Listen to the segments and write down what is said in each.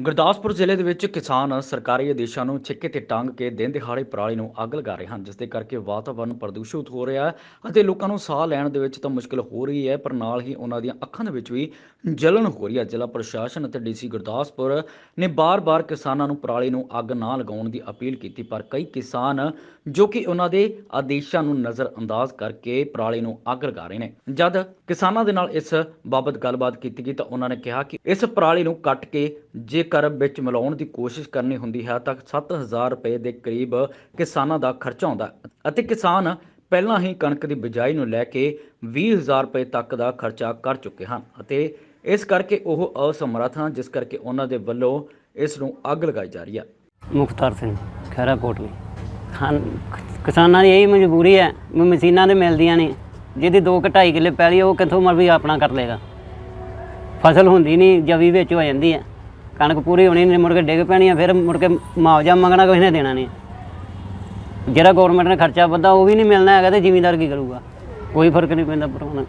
ਗੁਰਦਾਸਪੁਰ ਜ਼ਿਲ੍ਹੇ ਦੇ ਵਿੱਚ ਕਿਸਾਨ ਸਰਕਾਰੀ ਆਦੇਸ਼ਾਂ ਨੂੰ ਛਿੱਕੇ ਤੇ ਟੰਗ ਕੇ ਦਿਨ ਦਿਹਾੜੇ ਪਰਾਲੀ ਨੂੰ ਅੱਗ ਲਗਾ ਰਹੇ ਹਨ ਜਿਸ ਦੇ ਕਰਕੇ ਵਾਤਾਵਰਣ ਪ੍ਰਦੂਸ਼ਿਤ ਹੋ ਰਿਹਾ ਹੈ ਅਤੇ ਲੋਕਾਂ ਨੂੰ ਸਾਹ ਲੈਣ ਦੇ ਵਿੱਚ ਤਾਂ ਮੁਸ਼ਕਲ ਹੋ ਰਹੀ ਹੈ, ਪਰ ਨਾਲ ਹੀ ਉਹਨਾਂ ਦੀਆਂ ਅੱਖਾਂ ਦੇ ਵਿੱਚ ਵੀ ਜਲਨ ਹੋ ਰਹੀ ਹੈ। ਜ਼ਿਲ੍ਹਾ ਪ੍ਰਸ਼ਾਸਨ ਅਤੇ ਡੀਸੀ ਗੁਰਦਾਸਪੁਰ ਨੇ ਬਾਰ-ਬਾਰ ਕਿਸਾਨਾਂ ਨੂੰ ਪਰਾਲੀ ਨੂੰ ਅੱਗ ਨਾ ਲਗਾਉਣ ਦੀ ਅਪੀਲ ਕੀਤੀ, ਪਰ ਕਈ ਕਿਸਾਨ ਜੋ ਕਿ ਉਹਨਾਂ ਦੇ ਆਦੇਸ਼ਾਂ ਨੂੰ ਨਜ਼ਰ ਅੰਦਾਜ਼ ਕਰਕੇ ਪਰਾਲੀ ਨੂੰ ਅੱਗ ਲਗਾ ਰਹੇ ਨੇ। ਜਦ ਕਿਸਾਨਾਂ ਦੇ ਨਾਲ ਇਸ ਬਾਬਤ ਗੱਲਬਾਤ ਕੀਤੀ ਗਈ ਤਾਂ ਉਹਨਾਂ ਨੇ ਕਿਹਾ ਕਿ ਇਸ ਪਰਾਲੀ ਨੂੰ ਕੱਟ ਕੇ ਜੇ ਜੇਕਰ ਵਿੱਚ ਮਿਲਾਉਣ ਦੀ ਕੋਸ਼ਿਸ਼ ਕਰਨੀ ਹੁੰਦੀ ਹੈ ਤਾਂ 7000 ਰੁਪਏ ਦੇ ਕਰੀਬ ਕਿਸਾਨਾਂ ਦਾ ਖਰਚਾ ਆਉਂਦਾ ਅਤੇ ਕਿਸਾਨ ਪਹਿਲਾਂ ਹੀ ਕਣਕ ਦੀ ਬਿਜਾਈ ਨੂੰ ਲੈ ਕੇ 20000 ਰੁਪਏ ਤੱਕ ਦਾ ਖਰਚਾ ਕਰ ਚੁੱਕੇ ਹਨ ਅਤੇ ਇਸ ਕਰਕੇ ਉਹ ਅਸਮਰੱਥ ਹਨ, ਜਿਸ ਕਰਕੇ ਉਹਨਾਂ ਦੇ ਵੱਲੋਂ ਇਸ ਨੂੰ ਅੱਗ ਲਗਾਈ ਜਾ ਰਹੀ ਹੈ। ਮੁਖਤਾਰ ਸਿੰਘ ਖੈਰਾ ਕੋਟਲੀ। ਖਾਨ, ਕਿਸਾਨਾਂ ਦੀ ਇਹੀ ਮਜਬੂਰੀ ਹੈ ਮਸ਼ੀਨਾਂ ਤੇ ਮਿਲਦੀਆਂ ਨਹੀਂ। ਜਿਹਦੀ 2 2.5 ਕਿੱਲੇ ਪੈਲੀ ਉਹ ਕਿੱਥੋਂ ਮਰਜ਼ੀ ਆਪਣਾ ਕਰ ਲੇਗਾ ਫਸਲ ਹੁੰਦੀ ਨਹੀਂ, ਜਵੀ ਵਿੱਚ ਹੋ ਜਾਂਦੀ ਹੈ। ਕਣਕ ਪੂਰੀ ਹੋਣੀ ਨਹੀਂ, ਮੁੜ ਕੇ ਡਿੱਗ ਪੈਣੀ ਆ, ਫਿਰ ਮੁੜ ਕੇ ਮੁਆਵਜ਼ਾ ਮੰਗਣਾ ਕਿਸੇ ਨੇ ਦੇਣਾ ਨਹੀਂ। ਜਿਹੜਾ ਗਵਰਨਮੈਂਟ ਨੇ ਖਰਚਾ ਵੱਧਾ, ਉਹ ਵੀ ਨਹੀਂ ਮਿਲਣਾ ਹੈਗਾ ਤੇ ਜ਼ਿਮੀਂਦਾਰ ਕੀ ਕਰੂਗਾ? ਕੋਈ ਫ਼ਰਕ ਨਹੀਂ ਪੈਂਦਾ ਪਰ ਹੁਣ।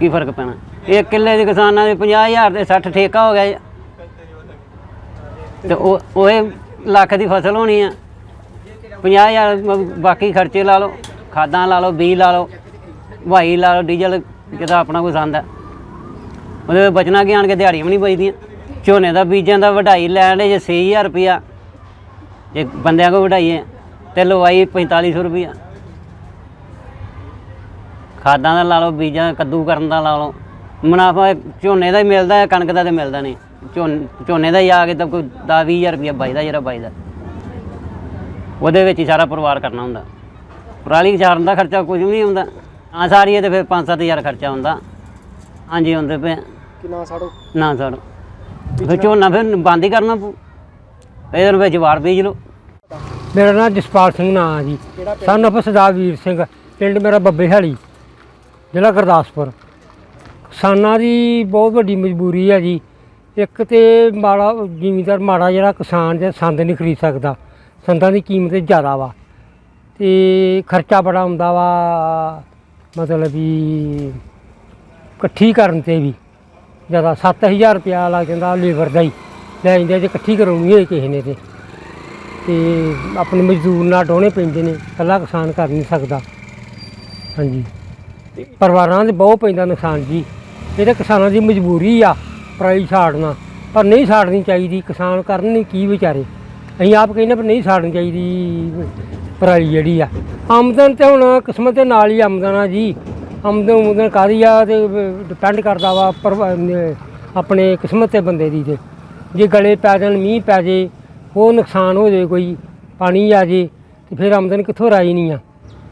ਕੀ ਫ਼ਰਕ ਪੈਣਾ? ਇਹ ਕਿੱਲੇ ਦੇ ਕਿਸਾਨਾਂ ਦੇ 50000 ਤੇ 60 ਠੇਕਾ ਹੋ ਗਿਆ ਜੀ। ਤੇ ਉਹ ਉਹ ਲੱਖ ਦੀ ਫਸਲ ਹੋਣੀ ਆ। 50000 ਮ- ਬਾਕੀ ਖਰਚੇ ਲਾ ਲਓ, ਖਾਦਾਂ ਲਾ ਲਓ, ਬੀਜ ਲਾ ਲਓ ਵਾਈ ਲਾ ਲਓ, ਡੀਜ਼ਲ, ਜਿਹਦਾ ਆਪਣਾ ਕੋਈ ਸੰਦ ਹੈ ਉਹਦੇ ਬਚਣਾ ਕੀ, ਆਣ ਕੇ ਦਿਹਾੜੀਆਂ ਵੀ ਨਹੀਂ ਬਚਦੀਆਂ। ਝੋਨੇ ਦਾ ਬੀਜਾਂ ਦਾ ਵਢਾਈ ਲੈਣ ਜੇ 6000 ਰੁਪਿਆ ਜੇ ਬੰਦਿਆਂ ਕੋ ਵਢਾਈਏ ਤੇ ਲਵਾਈ 4500 ਰੁਪਿਆ ਖਾਦਾਂ ਦਾ ਲਾ ਲਓ ਬੀਜਾਂ ਕੱਦੂ ਕਰਨ ਦਾ ਲਾ ਲਓ। ਮੁਨਾਫਾ ਝੋਨੇ ਦਾ ਹੀ ਮਿਲਦਾ ਹੈ ਕਣਕ ਦਾ ਤੇ ਮਿਲਦਾ ਨਹੀਂ। ਝੋਨ- ਝੋਨੇ ਦਾ ਹੀ ਆ ਕੇ ਤਾਂ ਕੋਈ 10 20000 ਰੁਪਇਆ ਬਚਦਾ ਜਿਹੜਾ ਬਚਦਾ ਉਹਦੇ ਵਿੱਚ ਹੀ ਸਾਰਾ ਪਰਿਵਾਰ ਕਰਨਾ ਹੁੰਦਾ। ਪਰਾਲੀ ਚਾਰਨ ਦਾ ਖਰਚਾ ਕੁਝ ਵੀ ਨਹੀਂ ਹੁੰਦਾ। ਆ ਸਾਰੀ ਇਹ ਤੇ ਫਿਰ 5-7000 ਖਰਚਾ ਹੁੰਦਾ। ਹਾਂਜੀ ਹੁੰਦੇ ਪਏ ਕਿੰਨਾ ਸਾੜੋ ਨਾ ਸਰ ਫਿਰ ਝੋਨਾ ਫਿਰ ਬੰਦ ਹੀ ਕਰਨਾ ਪਊ। ਇਹਦੇ ਵਿੱਚ ਵਾਰ ਬੀਜ ਲਓ। ਮੇਰਾ ਨਾਮ ਜਸਪਾਲ ਸਿੰਘ ਨਾਂ ਆ ਜੀ। ਕਿਹੜਾ ਪਿੰਡ? ਸਨ ਆਫ ਸਰਦਾਰ ਵੀਰ ਸਿੰਘ ਪਿੰਡ ਮੇਰਾ ਬੱਬੇ ਹਾਲੀ ਜ਼ਿਲ੍ਹਾ ਗੁਰਦਾਸਪੁਰ। ਕਿਸਾਨਾਂ ਦੀ ਬਹੁਤ ਵੱਡੀ ਮਜਬੂਰੀ ਹੈ ਜੀ। ਇੱਕ ਤੇ ਮਾੜਾ ਜ਼ਿਮੀਂਦਾਰ ਮਾੜਾ ਜਿਹੜਾ ਕਿਸਾਨ ਜੇ ਸੰਦ ਨਹੀਂ ਖਰੀਦ ਸਕਦਾ। ਸੰਦਾਂ ਦੀ ਕੀਮਤ ਜ਼ਿਆਦਾ ਵਾ। ਤੇ ਖਰਚਾ ਬੜਾ ਹੁੰਦਾ ਵਾ ਮਤਲਬ ਵੀ ਇਕੱਠੀ ਕਰਨ ਤੇ ਵੀ। ਜ਼ਿਆਦਾ 7000 ਰੁਪਇਆ ਲੱਗ ਜਾਂਦਾ ਲੇਬਰ ਦਾ ਹੀ। ਲੈ ਜਾਂਦੇ ਜੇ ਇਕੱਠੀ ਕਰਾਉਣੀ ਹੋਏ ਕਿਸੇ ਨੇ ਤੇ। ਤੇ ਆਪਣੇ ਮਜ਼ਦੂਰ ਨਾਲ ਡੋਣੇ ਪੈਂਦੇ ਨੇ ਇਕੱਲਾ ਕਿਸਾਨ ਕਰ ਨਹੀਂ ਸਕਦਾ। ਹਾਂਜੀ। ਪਰਿਵਾਰਾਂ ਦੇ ਬਹੁਤ ਪੈਂਦਾ ਨੁਕਸਾਨ ਜੀ। ਇਹ ਤਾਂ ਕਿਸਾਨਾਂ ਦੀ ਮਜਬੂਰੀ ਆ ਪਰਾਲੀ ਛਾੜਨਾ ਪਰ ਨਹੀਂ ਛਾੜਨੀ ਚਾਹੀਦੀ ਕਿਸਾਨ ਕਰਨ ਨਹੀਂ ਕੀ ਵਿਚਾਰੇ। ਅਸੀਂ ਆਪ ਕਹਿੰਦੇ ਪਰ ਨਹੀਂ ਛਾੜਨੀ ਚਾਹੀਦੀ ਪਰਾਲੀ ਜਿਹੜੀ ਆ। ਆਮਦਨ ਤੇ ਹੁਣ ਕਿਸਮਤ ਦੇ ਨਾਲ ਹੀ ਆਮਦਨ ਆ ਜੀ। ਆਮਦਨ ਉਮਦਨ ਕਾਦੀ ਆ ਤੇ ਡਿਪੈਂਡ ਕਰਦਾ ਵਾ ਪਰ ਆਪਣੇ ਕਿਸਮਤ ਤੇ ਬੰਦੇ ਦੀ ਤੇ। ਜੇ ਗਲੇ ਪੈ ਜਾਣ, ਮੀਂਹ ਪੈ ਜੇ ਉਹ ਨੁਕਸਾਨ ਹੋ ਜਾਏ ਕੋਈ, ਪਾਣੀ ਆ ਜੇ, ਤੇ ਫਿਰ ਆਮਦਨ ਕਿੱਥੋਂ ਰਾਈ ਨਹੀਂ ਆ।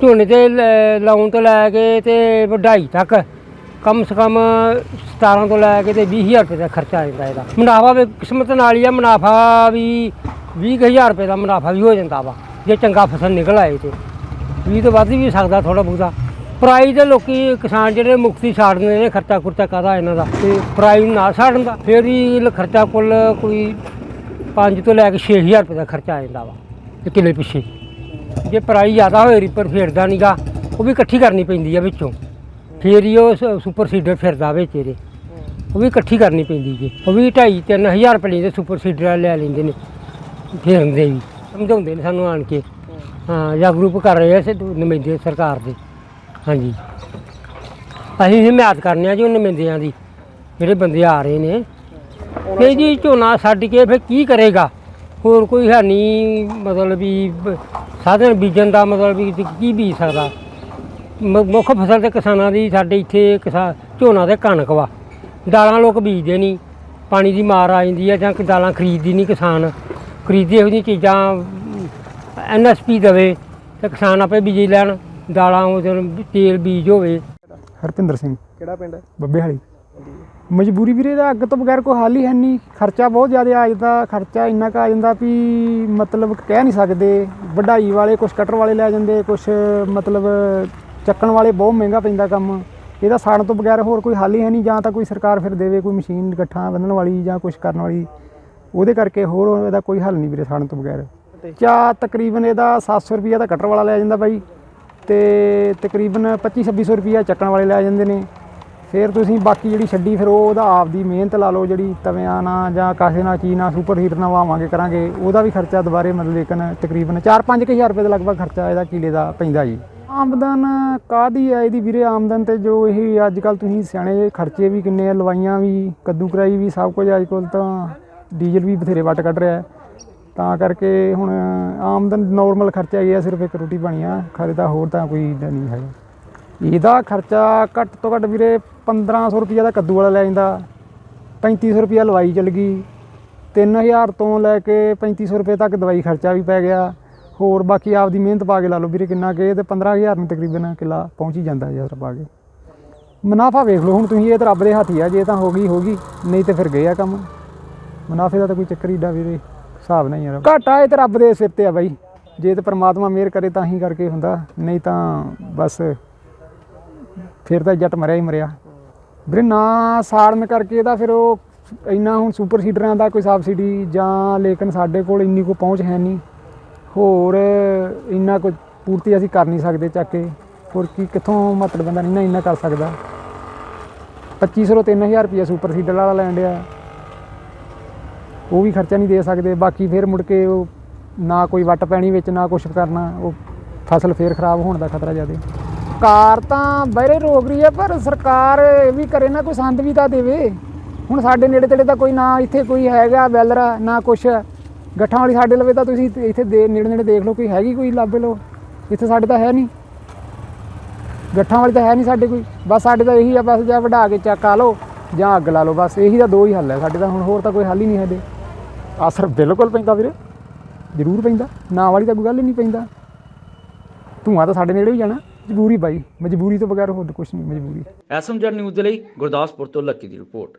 ਝੋਨੇ ਤੇ ਲੈ- ਲਾਉਣ ਤੋਂ ਲੈ ਕੇ ਤੇ ਵਢਾਈ ਤੱਕ, ਕਮ ਸੇ ਕਮ 17 ਤੋਂ ਲੈ ਕੇ ਤੇ 20000 ਰੁਪਏ ਦਾ ਖਰਚਾ ਆ ਜਾਂਦਾ ਇਹਦਾ। ਮੁਨਾਫਾ ਵੀ ਕਿਸਮਤ ਨਾਲ ਹੀ ਆ, ਮੁਨਾਫਾ ਵੀ 20000 ਰੁਪਏ ਦਾ ਮੁਨਾਫਾ ਵੀ ਹੋ ਜਾਂਦਾ ਵਾ, ਜੇ ਚੰਗਾ ਫਸਲ ਨਿਕਲ ਆਏ ਤੇ। 20 ਤੋਂ ਵੱਧ ਵੀ ਸਕਦਾ ਥੋੜਾ ਬਹੁਤਾ। ਪ੍ਰਾਈ ਦੇ ਲੋਕੀ ਕਿਸਾਨ ਜਿਹੜੇ ਮੁਕਤੀ ਛਾੜ ਦਿੰਦੇ ਨੇ ਖਰਚਾ ਖੁਰਚਾ ਕਾਹਦਾ ਇਹਨਾਂ ਦਾ? ਤੇ ਪ੍ਰਾਈ ਨੂੰ ਨਾ ਛਾੜਨ ਦਾ ਫਿਰ ਹੀ ਖਰਚਾ ਕੁੱਲ ਕੋਈ 5 ਤੋਂ ਲੈ ਕੇ 6000 ਰੁਪਏ ਦਾ ਖਰਚਾ ਆ ਜਾਂਦਾ ਵਾ ਤੇ ਕਿੱਲੇ ਪਿੱਛੇ। ਜੇ ਪ੍ਰਾਈ ਜ਼ਿਆਦਾ ਹੋਏ ਰੀਪਰ ਫੇਰਦਾ ਨਹੀਂਗਾ ਉਹ ਵੀ ਇਕੱਠੀ ਕਰਨੀ ਪੈਂਦੀ ਆ ਵਿੱਚੋਂ। ਫੇਰ ਹੀ ਉਹ ਸੁਪਰ ਸੀਡਰ ਫਿਰਦਾ ਵਿੱਚ ਇਹਦੇ। ਉਹ ਵੀ ਇਕੱਠੀ ਕਰਨੀ ਪੈਂਦੀ ਜੀ। ਉਹ ਵੀ 2.5 3000 ਰੁਪਏ ਲੈਂਦੇ ਸੁਪਰ ਸੀਡਰ ਲੈ ਲੈਂਦੇ ਨੇ। ਫੇਰਦੇ ਵੀ ਸਮਝਾਉਂਦੇ ਨੇ ਸਾਨੂੰ ਆਣ ਕੇ। ਹਾਂ। ਜਾਗਰੂਕ ਕਰ ਰਹੇ ਆ ਸੇ ਨੁਮਾਇੰਦੇ ਸਰਕਾਰ ਦੇ। ਹਾਂਜੀ। ਅਸੀਂ ਹਿਮਾਇਤ ਕਰਨੇ ਆ ਜੀ ਉਹ ਨੁਮਾਇੰਦਿਆਂ ਦੀ, ਜਿਹੜੇ ਬੰਦੇ ਆ ਰਹੇ ਨੇ। ਨਹੀਂ ਜੀ ਝੋਨਾ ਛੱਡ ਕੇ ਫਿਰ ਕੀ ਕਰੇਗਾ? ਹੋਰ ਕੋਈ ਹੈ ਨਹੀਂ ਮਤਲਬ ਵੀ ਬ- ਸਾਧਨ ਬੀਜਣ ਦਾ ਮਤਲਬ ਵੀ ਕੀ ਬੀਜ ਸਕਦਾ? ਮ- ਮੁੱਖ ਫਸਲ ਤੇ ਕਿਸਾਨਾਂ ਦੀ ਸਾਡੇ ਇੱਥੇ ਕਿਸਾ, ਝੋਨਾ ਤੇ ਕਣਕ ਵਾ। ਦਾਲਾਂ ਲੋਕ ਬੀਜਦੇ ਨਹੀਂ ਪਾਣੀ ਦੀ ਮਾਰ ਆ ਜਾਂਦੀ ਹੈ ਜਾਂ ਕਿ ਦਾਲਾਂ ਖਰੀਦਦੀ ਨਹੀਂ ਕਿਸਾਨ। ਖਰੀਦੇ ਇਹੋ ਜਿਹੀਆਂ ਚੀਜ਼ਾਂ ਐਨਐਸਪੀ ਦੇਵੇ ਤੇ ਕਿਸਾਨ ਆਪੇ ਬੀਜ ਲੈਣ। ਦਾਲਾਂ ਉਹ ਦਿਨ ਤੇਲ ਬੀਜ ਹੋਵੇ। ਹਰਪਿੰਦਰ ਸਿੰਘ। ਕਿਹੜਾ ਪਿੰਡ ਬੱਬੇ ਹਾਲੀ। ਮਜਬੂਰੀ ਵੀਰੇ ਦਾ ਅੱਗ ਤੋਂ ਬਗੈਰ ਕੋਈ ਹੱਲ ਹੀ ਹੈ ਨਹੀਂ। ਖਰਚਾ ਬਹੁਤ ਜ਼ਿਆਦਾ ਆ ਜਾਂਦਾ ਖਰਚਾ ਇੰਨਾ ਕੁ ਆ ਜਾਂਦਾ ਵੀ ਮਤਲਬ ਕਹਿ ਨਹੀਂ ਸਕਦੇ। ਵਢਾਈ ਵਾਲੇ ਕੁਛ ਕਟਰ ਵਾਲੇ ਲੈ ਜਾਂਦੇ ਕੁਛ ਮਤਲਬ ਚੱਕਣ ਵਾਲੇ ਬਹੁਤ ਮਹਿੰਗਾ ਪੈਂਦਾ ਕੰਮ। ਇਹਦਾ ਸਾੜਨ ਤੋਂ ਬਗੈਰ ਹੋਰ ਕੋਈ ਹੱਲ ਹੀ ਹੈ ਨਹੀਂ ਜਾਂ ਤਾਂ ਕੋਈ ਸਰਕਾਰ ਫਿਰ ਦੇਵੇ ਕੋਈ ਮਸ਼ੀਨ ਗੱਠਾਂ ਬੰਨਣ ਵਾਲੀ ਜਾਂ ਕੁਛ ਕਰਨ ਵਾਲੀ। ਉਹਦੇ ਕਰਕੇ ਹੋਰ ਇਹਦਾ ਕੋਈ ਹੱਲ ਨਹੀਂ ਵੀਰੇ ਸਾੜਨ ਤੋਂ ਬਗੈਰ। ਚਾ ਤਕਰੀਬਨ ਇਹਦਾ 700 ਰੁਪਈਆ ਤਾਂ ਕਟਰ ਵਾਲਾ ਲੈ ਜਾਂਦਾ ਬਾਈ। ਤੇ ਤਕਰੀਬਨ 25 2600 ਰੁਪਈਆ ਚੱਕਣ ਵਾਲੇ ਲੈ ਜਾਂਦੇ ਨੇ। ਫਿਰ ਤੁਸੀਂ ਬਾਕੀ ਜਿਹੜੀ ਛੱਡੀ, ਫਿਰ ਉਹ ਉਹਦਾ ਆਪਦੀ ਮਿਹਨਤ ਲਾ ਲਓ ਜਿਹੜੀ ਤਵਿਆਂ ਨਾਲ ਜਾਂ ਕਾਸੇ ਨਾਲ ਚੀ ਨਾਲ ਸੁਪਰ ਹੀਟ ਨਾਲ ਵਾਵਾਂਗੇ ਕਰਾਂਗੇ, ਉਹਦਾ ਵੀ ਖਰਚਾ ਦੁਬਾਰੇ ਮਤਲਬ ਲੇਕਿਨ ਤਕਰੀਬਨ 4-5 ਹਜ਼ਾਰ ਰੁਪਏ ਦਾ ਲਗਭਗ ਖਰਚਾ ਇਹਦਾ ਕਿਲੇ ਦਾ ਪੈਂਦਾ ਜੀ। ਆਮਦਨ ਕਾਦੀ ਹੈ ਇਹਦੀ ਵੀਰੇ? ਆਮਦਨ ਤੇ ਜੋ ਇਹ ਅੱਜ ਕੱਲ ਤੁਸੀਂ ਸਿਆਣੇ ਖਰਚੇ ਵੀ ਕਿੰਨੇ ਆ, ਲਵਾਈਆਂ ਵੀ, ਕੱਦੂ ਕਰਾਈ ਵੀ ਸਭ ਕੁਝ ਅੱਜ ਕੱਲ ਤਾਂ ਡੀਜ਼ਲ ਵੀ ਬਥੇਰੇ ਵੱਟ ਕੱਢ ਰਿਹਾ। ਤਾਂ ਕਰਕੇ ਹੁਣ ਆਮਦਨ ਨਾਰਮਲ ਖਰਚਾ ਇਹ ਆ, ਸਿਰਫ ਇੱਕ ਰੋਟੀ ਪਾਣੀ ਆ, ਖਰੇ ਤਾਂ ਹੋਰ ਤਾਂ ਕੋਈ ਏਦਾਂ ਨਹੀਂ ਹੈਗਾ। ਇਹਦਾ ਖਰਚਾ ਘੱਟ ਤੋਂ ਘੱਟ ਵੀਰੇ 1500 ਰੁਪਈਆ ਦਾ ਕੱਦੂ ਵਾਲਾ ਲੈ ਜਾਂਦਾ 3500 ਰੁਪਈਆ ਲਵਾਈ ਚਲ ਗਈ 3000 ਤੋਂ ਲੈ ਕੇ 3500 ਰੁਪਏ ਤੱਕ ਦਵਾਈ ਖਰਚਾ ਵੀ ਪੈ ਗਿਆ, ਹੋਰ ਬਾਕੀ ਆਪ ਦੀ ਮਿਹਨਤ ਪਾ ਕੇ ਲਾ ਲਓ ਵੀਰੇ ਕਿੰਨਾ ਕਿ ਤੇ 15000 ਨੂੰ ਤਕਰੀਬਨ ਕਿੱਲਾ ਪਹੁੰਚ ਹੀ ਜਾਂਦਾ ਯਾਰ ਪਾ ਕੇ। ਮੁਨਾਫਾ ਵੇਖ ਲਓ, ਹੁਣ ਤੁਸੀਂ ਇਹ ਤਾਂ ਰੱਬ ਦੇ ਹੱਥ ਹੀ ਆ, ਜੇ ਤਾਂ ਹੋ ਗਈ ਹੋ ਗਈ, ਨਹੀਂ ਤੇ ਫਿਰ ਗਏ ਆ ਕੰਮ। ਮੁਨਾਫੇ ਦਾ ਤਾਂ ਕੋਈ ਚੱਕਰ ਹੀ ਡਾ ਵੀਰੇ। ਹਿਸਾਬ ਨਹੀਂ ਯਾਰ। ਘਾਟਾ ਇਹ ਤਾਂ ਰੱਬ ਦੇ ਸਿਰ ਤੇ ਆ ਬਾਈ। ਜੇ ਤੇ ਪ੍ਰਮਾਤਮਾ ਮਿਹਰ ਕਰੇ ਤਾਂ ਹੀ ਕਰਕੇ ਹੁੰਦਾ। ਨਹੀਂ ਤਾਂ ਬਸ ਫਿਰ ਤਾਂ ਜੱਟ ਮਰਿਆ ਹੀ ਮਰਿਆ। ਵੀਰੇ ਨਾ ਸਾੜਨ ਕਰਕੇ ਤਾਂ ਫਿਰ ਉਹ ਇੰਨਾ ਹੁਣ ਸੁਪਰ ਸੀਡਰਾਂ ਦਾ ਕੋਈ ਸਬਸਿਡੀ ਜਾਂ ਲੇਕਿਨ ਸਾਡੇ ਕੋਲ ਇੰਨੀ ਕੋ ਪਹੁੰਚ ਹੈ ਨਹੀਂ। ਹੋਰ ਇੰਨਾ ਕੁ ਪੂਰਤੀ ਅਸੀਂ ਕਰ ਨਹੀਂ ਸਕਦੇ ਚੱਕ ਕੇ। ਹੋਰ ਕੀ, ਕਿੱਥੋਂ ਮਤਲਬ ਬੰਦਾ ਨਹੀਂ ਨਾ ਇੰਨਾ ਕਰ ਸਕਦਾ। 2500 ਤੋਂ 3000 ਰੁਪਇਆ ਸੁਪਰ ਸੀਡਰ ਵਾਲਾ ਲੈਣ ਡਿਆ। ਉਹ ਵੀ ਖਰਚਾ ਨਹੀਂ ਦੇ ਸਕਦੇ। ਬਾਕੀ ਫਿਰ ਮੁੜ ਕੇ ਉਹ ਨਾ ਕੋਈ ਵੱਟ ਪੈਣੀ ਵਿੱਚ, ਨਾ ਕੁਛ ਕਰਨਾ, ਉਹ ਫਸਲ ਫੇਰ ਖਰਾਬ ਹੋਣ ਦਾ ਖਤਰਾ ਜ਼ਿਆਦਾ। ਸਰਕਾਰ ਤਾਂ ਬਹਿਰੇ ਰੋਕ ਰਹੀ ਹੈ, ਪਰ ਸਰਕਾਰ ਇਹ ਵੀ ਕਰੇ ਨਾ ਕੋਈ ਸੰਦ ਵੀ ਤਾਂ ਦੇਵੇ। ਹੁਣ ਸਾਡੇ ਨੇੜੇ ਤੇੜੇ ਤਾਂ ਕੋਈ ਨਾ ਇੱਥੇ ਕੋਈ ਹੈਗਾ ਵੈਲਰ, ਨਾ ਕੁਛ। ਗੱਠਾਂ ਵਾਲੀ ਸਾਡੇ ਲਵੇ ਤਾਂ ਤੁਸੀਂ ਇੱਥੇ ਦੇ ਨੇੜੇ ਨੇੜੇ ਦੇਖ ਲਓ, ਕੋਈ ਹੈਗੀ ਕੋਈ ਲੱਭ ਲਓ। ਇੱਥੇ ਸਾਡੇ ਤਾਂ ਹੈ ਨਹੀਂ। ਗੱਠਾਂ ਵਾਲੀ ਤਾਂ ਹੈ ਨਹੀਂ ਸਾਡੇ ਕੋਈ। ਬਸ ਸਾਡੇ ਤਾਂ ਇਹੀ ਆ, ਬਸ ਜਾਂ ਵਢਾ ਕੇ ਚੱਕ ਆ ਲਓ ਜਾਂ ਅੱਗ ਲਾ ਲਓ। ਬਸ ਇਹੀ ਤਾਂ ਦੋ ਹੀ ਹੱਲ ਹੈ ਸਾਡੇ ਤਾਂ। ਹੁਣ ਹੋਰ ਤਾਂ ਕੋਈ ਹੱਲ ਹੀ ਨਹੀਂ ਸਾਡੇ ਅਸਰ ਬਿਲਕੁਲ ਪੈਂਦਾ ਵੀਰੇ, ਜ਼ਰੂਰ ਪੈਂਦਾ, ਨਾ ਵਾਲੀ ਤਾਂ ਕੋਈ ਗੱਲ ਹੀ ਨਹੀਂ ਪੈਂਦਾ। ਧੂਆਂ ਤਾਂ ਸਾਡੇ ਨੇੜੇ ਹੀ ਜਾਣਾ, ਮਜਬੂਰੀ ਬਾਈ, ਮਜਬੂਰੀ ਤੋਂ ਬਗੈਰ ਹੋਰ ਕੁਝ ਨਹੀਂ, ਮਜਬੂਰੀ। ਐਸਐਮਜੈਡ ਨਿਊਜ਼ ਦੇ ਲਈ ਗੁਰਦਾਸਪੁਰ ਤੋਂ ਲੱਕੀ ਦੀ ਰਿਪੋਰਟ।